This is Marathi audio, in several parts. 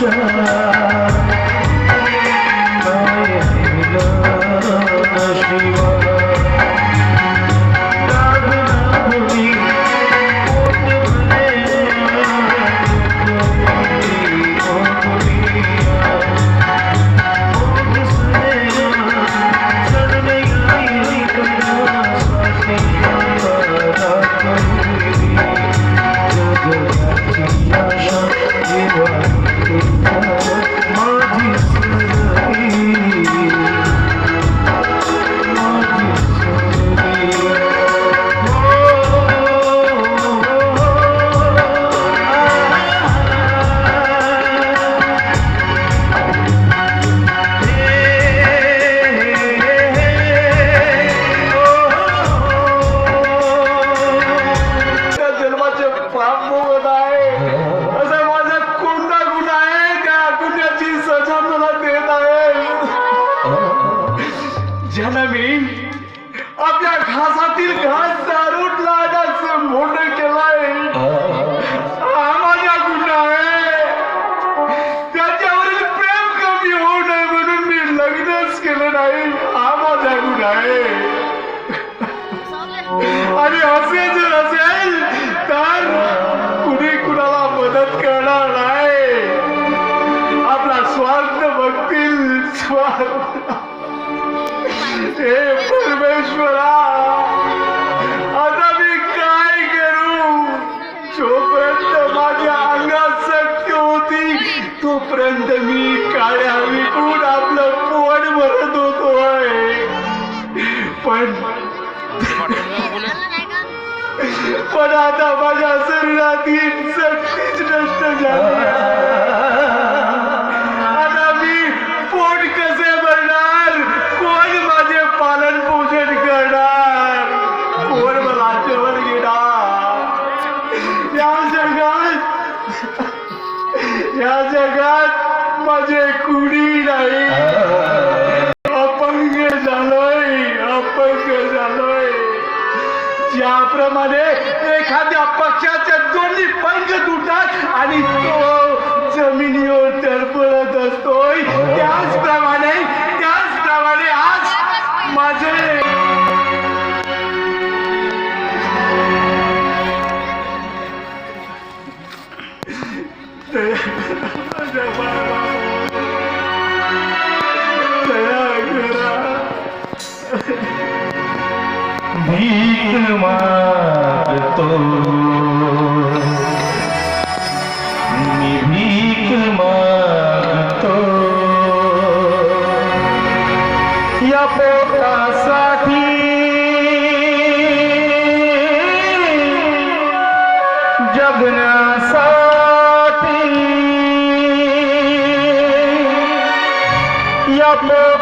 show. घासातील घास दारूट लाडाचं मोठं केलाय. हा माझा गुन्हा आहे. त्याच्यावरील प्रेम कमी होऊ नये म्हणून मी लग्नच केलं नाही. हा माझा गुन्हा आहे. आणि असे जर असेल तर कुणी कुणाला मदत करणार नाही. आपला स्वार्थ बघतील. स्वार्थ. हे पण आता माझ्या शरीरातील शक्तीच नष्ट झाली. आता मी पोट कसे भरणार? कोण माझे पालन पोषण करणार? कोण मला जवळ घेणार या जगात या जगात माझे कुणी नाही. ज्याप्रमाणे एखाद्या पक्षाच्या दोन्ही पंख तुटतात आणि तो जमिनीवर भीक मागतो मी भीक मागतो या पोटासाठी जगण्यासाठी या पोटासाठी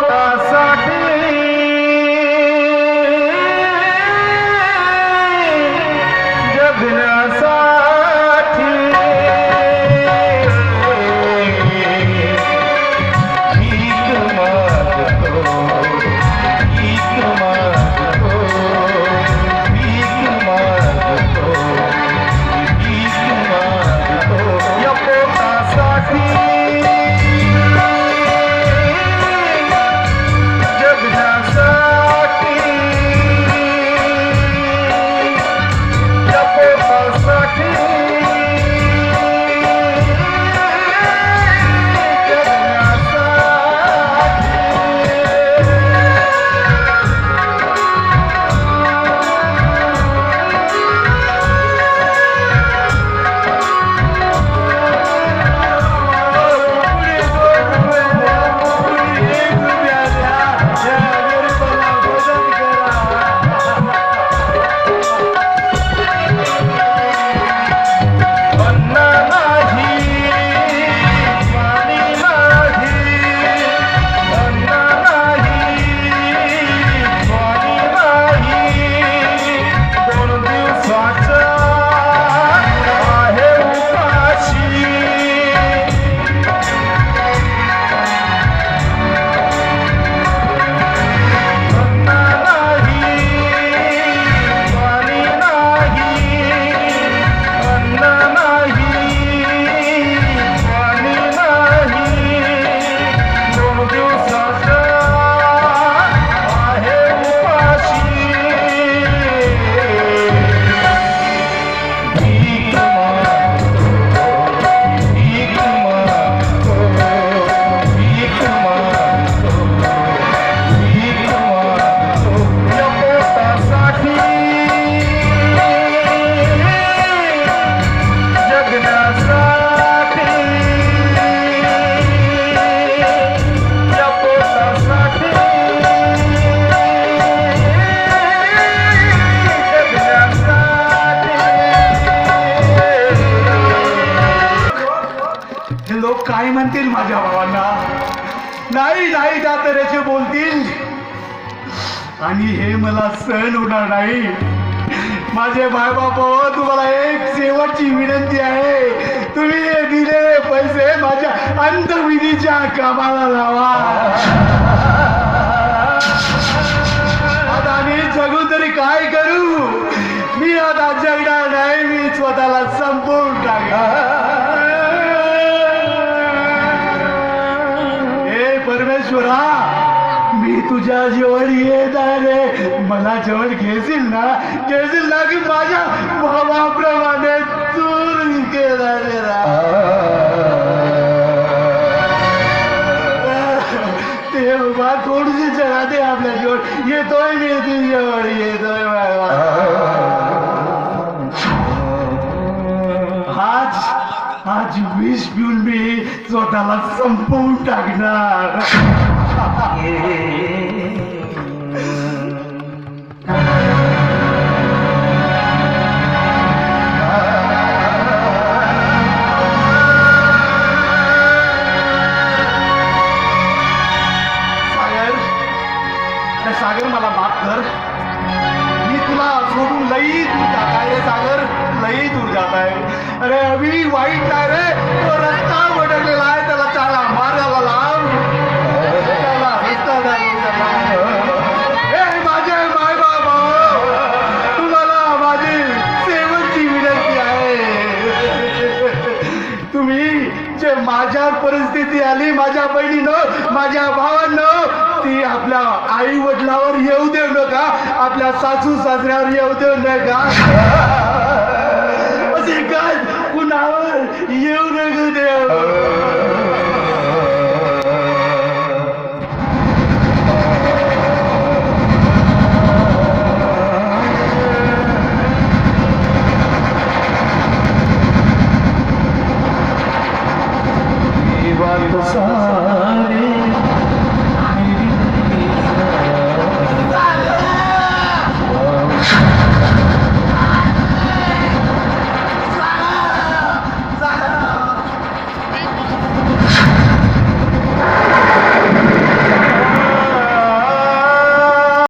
आणि हे मला सहन होणार नाही. माझे माय बाप तुम्हाला एक शेवटची विनंती आहे. तुम्ही हे दिलेले पैसे माझ्या अंतविधीच्या कामाला लावा. आता मी जगून तरी काय करू? मी आता तुझ्या जवळ येत आहे रे मला जवळ घेशील ना घेशील ना की माझ्या भावाप्रमाणे चूर केला रे। ते बा थोडीशी जगा दे आपल्या जवळ येतोय मी तुझ्यावर येतोय बाबा। आज आज विष पिऊन मी स्वतःला संपवून टाकणार 天。परिस्थिती आली माझ्या बहिणीनं माझ्या भावानं. ती आपल्या आई वडिलावर येऊ देऊ नका. आपल्या सासू सासऱ्यावर येऊ देऊ नका. असे काय? कुणावर येऊ